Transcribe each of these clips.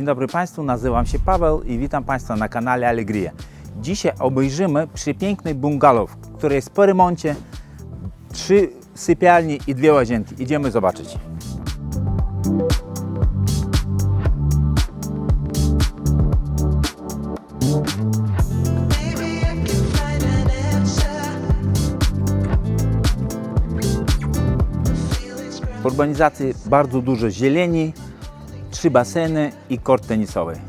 Dzień dobry Państwu, nazywam się Paweł i witam Państwa na kanale Allegria. Dzisiaj obejrzymy przepiękny bungalow, który jest po remoncie, trzy sypialnie i dwie łazienki. Idziemy zobaczyć. W urbanizacji bardzo dużo zieleni, trzy baseny i kort tenisowy.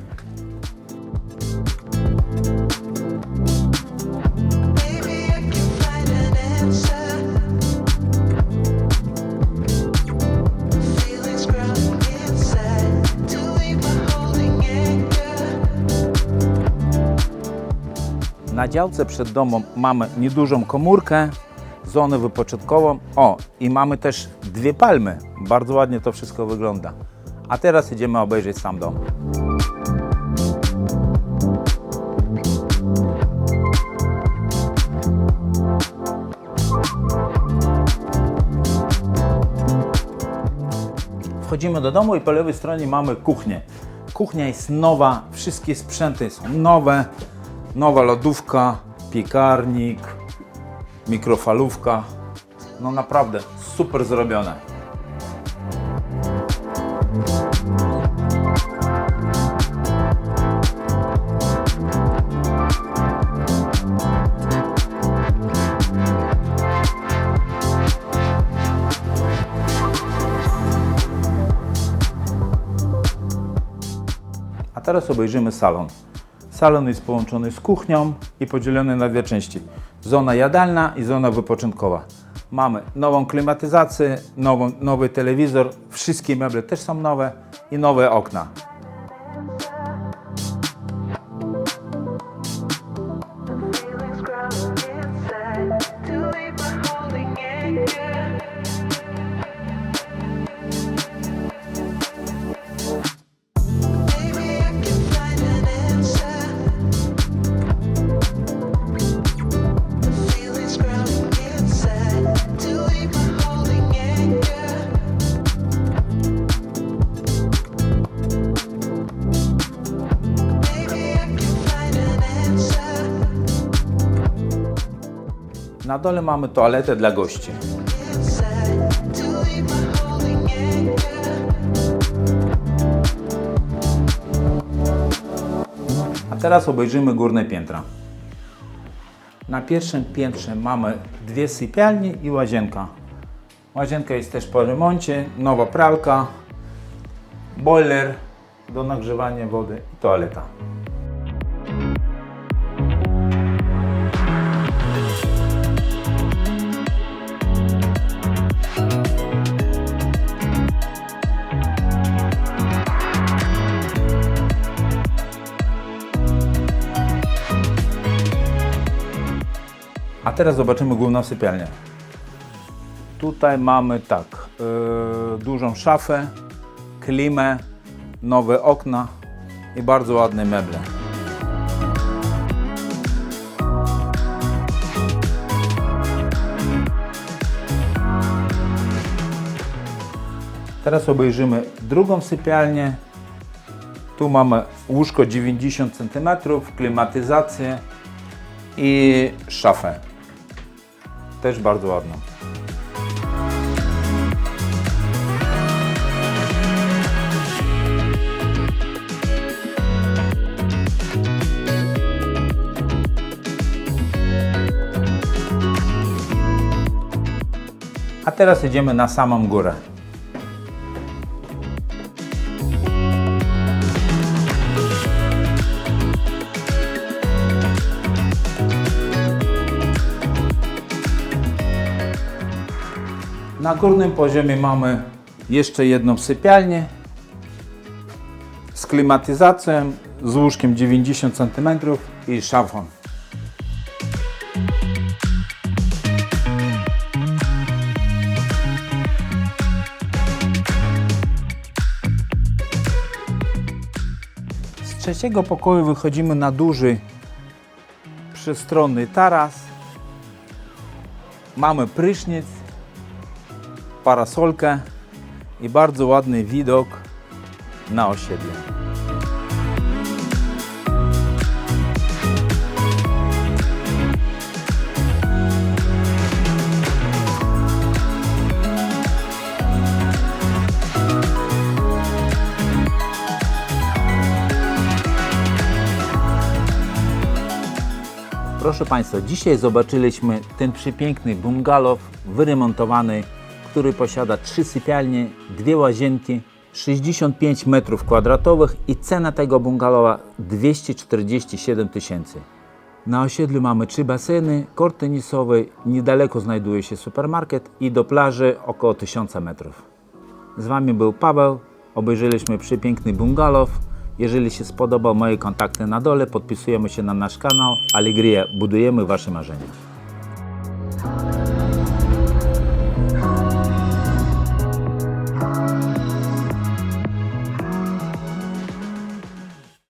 Na działce przed domem mamy niedużą komórkę, zonę wypoczynkową. O, i mamy też dwie palmy. Bardzo ładnie to wszystko wygląda. A teraz idziemy obejrzeć sam dom. Wchodzimy do domu i po lewej stronie mamy kuchnię. Kuchnia jest nowa, wszystkie sprzęty są nowe. Nowa lodówka, piekarnik, mikrofalówka. No naprawdę super zrobione. Teraz obejrzymy salon. Salon jest połączony z kuchnią i podzielony na dwie części. Zona jadalna i zona wypoczynkowa. Mamy nową klimatyzację, nową, nowy telewizor, wszystkie meble też są nowe i nowe okna. Na dole mamy toaletę dla gości. A teraz obejrzymy górne piętra. Na pierwszym piętrze mamy dwie sypialnie i łazienka. Łazienka jest też po remoncie, nowa pralka, boiler do nagrzewania wody i toaleta. A teraz zobaczymy główną sypialnię. Tutaj mamy tak, yy, dużą szafę, klimę, nowe okna i bardzo ładne meble. Teraz obejrzymy drugą sypialnię. Tu mamy łóżko 90 cm, klimatyzację i szafę. Też bardzo ładną. A teraz idziemy na samą górę. Na górnym poziomie mamy jeszcze jedną sypialnię z klimatyzacją, z łóżkiem 90 cm i szafą. Z trzeciego pokoju wychodzimy na duży, przestronny taras. Mamy prysznic, parasolkę i bardzo ładny widok na osiedle. Proszę Państwa, dzisiaj zobaczyliśmy ten przepiękny bungalow wyremontowany który posiada trzy sypialnie, dwie łazienki, 65 metrów kwadratowych i cena tego bungalowa 247 tysięcy. Na osiedlu mamy trzy baseny, kort tenisowy, niedaleko znajduje się supermarket i do plaży około 1000 metrów. Z Wami był Paweł, obejrzeliśmy przepiękny bungalow. Jeżeli się spodobał, moje kontakty na dole, podpisujemy się na nasz kanał. Alegria, budujemy Wasze marzenia.